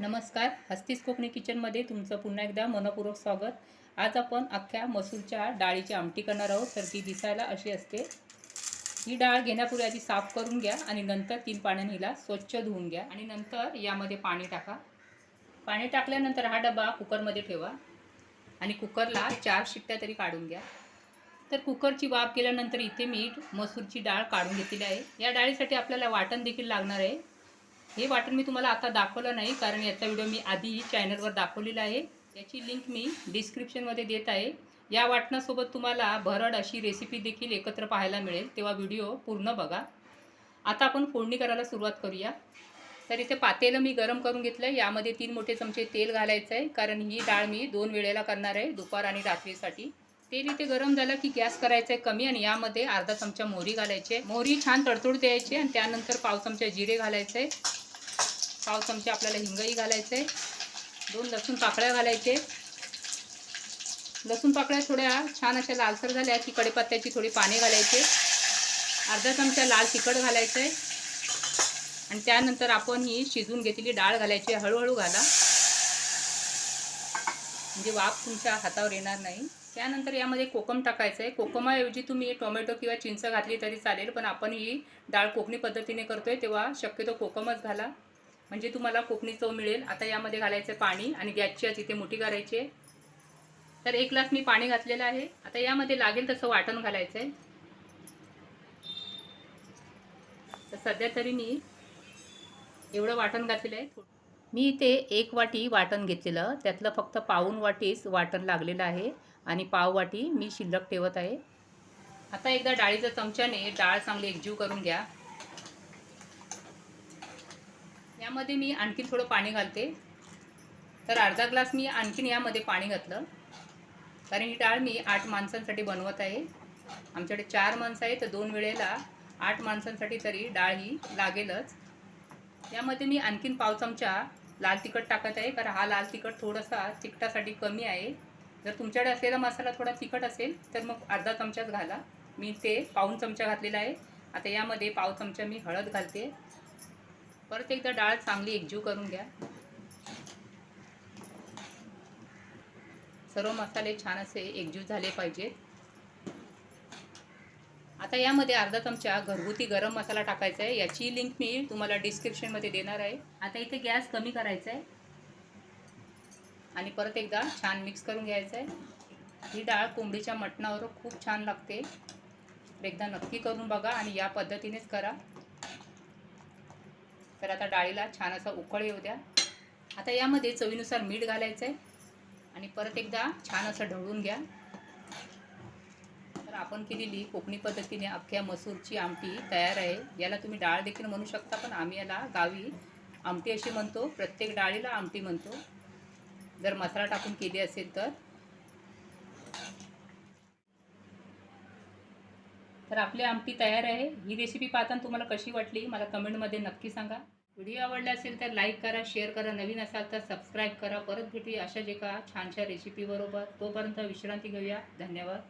नमस्कार हस्तीस कोकणी किचनमध्ये तुमचं पुन्हा एकदा मनपूर्वक स्वागत. आज आपण अख्ख्या मसूरच्या डाळीची आमटी करणार आहोत. तर ती दिसायला अशी असते. ही डाळ घेण्यापूर्वी आधी साफ करून घ्या आणि नंतर तीन पाण्याने हिला स्वच्छ धुवून घ्या. आणि नंतर यामध्ये पाणी टाका. पाणी टाकल्यानंतर हा डबा कुकरमध्ये ठेवा. आणि कुकरला चार शिट्ट्या तरी काढून घ्या. तर कुकरची वाफ केल्यानंतर इथे मीठ मसूरची डाळ काढून घेतलेली आहे. या डाळीसाठी आपल्याला वाटण देखील लागणार आहे. हे वाटण मी तुम्हाला आता दाखवलं नाही कारण याचा व्हिडिओ मी आधी चॅनलवर दाखवलेला आहे. याची लिंक मी डिस्क्रिप्शनमध्ये देत आहे. या वाटणासोबत तुम्हाला भरड अशी रेसिपी देखील एकत्र पाहायला मिळेल तेव्हा व्हिडिओ पूर्ण बघा. आता आपण फोडणी करायला सुरुवात करूया. तर इथे पातेलं मी गरम करून घेतलं आहे यामध्ये तीन मोठे चमचे तेल घालायचं आहे कारण ही डाळ मी दोन वेळेला करणार आहे दुपार आणि रात्रीसाठी. तेल इथे गरम झालं की गॅस करायचा आहे कमी आणि यामध्ये अर्धा चमचा मोहरी घालायची मोहरी छान तडतोड द्यायची आणि त्यानंतर पाव चमचा जिरे घालायचे पाव चमचे आपल्याला हिंगही घालायचं आहे. दोन लसूण पाकळ्या घालायचे लसूण पाकळ्या थोड्या छान अशा लालसर झाल्या की कडेपत्त्याची थोडी पाने घालायचे अर्धा चमचा लाल तिखट घालायचं आहे. आणि त्यानंतर आपण ही शिजून घेतलेली डाळ घालायची हळूहळू घाला. म्हणजे वाफ तुमच्या हातावर येणार नाही. त्यानंतर यामध्ये कोकम टाकायचं आहे कोकमाऐवजी तुम्ही टोमॅटो किंवा चिंच घातली तरी चालेल पण आपण ही डाळ कोकणी पद्धतीने करतोय तेव्हा शक्यतो कोकमच घाला. म्हणजे तुम्हाला कोकणी चव मिळेल. आता यामध्ये घालायचं पाणी आणि गॅसची आज इथे मोठी करायची आहे. तर एक ग्लास मी पाणी घातलेलं आहे. आता यामध्ये लागेल तसं वाटण घालायचं आहे तर सध्या तरी मी एवढं वाटण घातलेलं आहे. मी इथे एक वाटी वाटण घेतलेलं. त्यातलं फक्त पाऊन वाटीच वाटण लागलेलं आहे आणि पाव वाटी मी शिल्लक ठेवत आहे. आता एकदा डाळीच्या चमच्याने डाळ चांगली एकजीव करून घ्या. यामध्ये मी आणखीन थोडं पाणी घालते. तर अर्धा ग्लास मी आणखीन यामध्ये पाणी घातलं. कारण ही डाळ मी आठ माणसांसाठी बनवत आहे. आमच्याकडे चार माणसं आहे तर दोन वेळेला आठ माणसांसाठी तरी डाळ ही लागेलच. यामध्ये मी आणखीन पाव चमचा लाल तिखट टाकत आहे कारण हा लाल तिखट थोडासा तिखटासाठी कमी आहे. जर तुमच्याकडे असलेला मसाला थोडा तिखट असेल तर मग अर्धा चमचाच घाला. मी ते पाऊन चमचा घातलेला आहे. आता यामध्ये पाव चमचा मी हळद घालते. परत एकदा डाळ चांगली एकजीव करून घ्या. सर्व मसाले छान असे एकजीव झाले पाहिजेत. आता यामध्ये अर्धा चमचा घरगुती गरम मसाला टाकायचा आहे. याची लिंक मी तुम्हाला डिस्क्रिप्शनमध्ये देणार आहे. आता इथे गॅस कमी करायचा आहे. आणि परत एकदा छान मिक्स करून घ्यायचं आहे. ही डाळ कोंबडीच्या मटणावर खूप छान लागते. एकदा नक्की करून बघा आणि या पद्धतीनेच करा. तर आता डाळीला छान असा उकळ येऊ द्या. आता यामध्ये चवीनुसार मीठ घालायचं आहे. आणि परत एकदा छान असं ढवळून घ्या. तर आपण केलेली कोकणी पद्धतीने अख्ख्या मसूरची आमटी तयार आहे. याला तुम्ही डाळ देखील म्हणू शकता पण आम्ही याला गावी आमटी अशी म्हणतो प्रत्येक डाळीला आमटी म्हणतो. जर मसाला टाकून केली असेल तर. तर आपली आमटी तयार आहे. ही रेसिपी पाहताना तुम्हाला कशी वाटली मला कमेंटमध्ये नक्की सांगा. व्हिडिओ आवडला असेल तर लाईक करा शेअर करा. नवीन असाल तर सबस्क्राईब करा. परत भेटूया अशा जे का छानशा रेसिपीबरोबर तोपर्यंत विश्रांती घेऊया. धन्यवाद.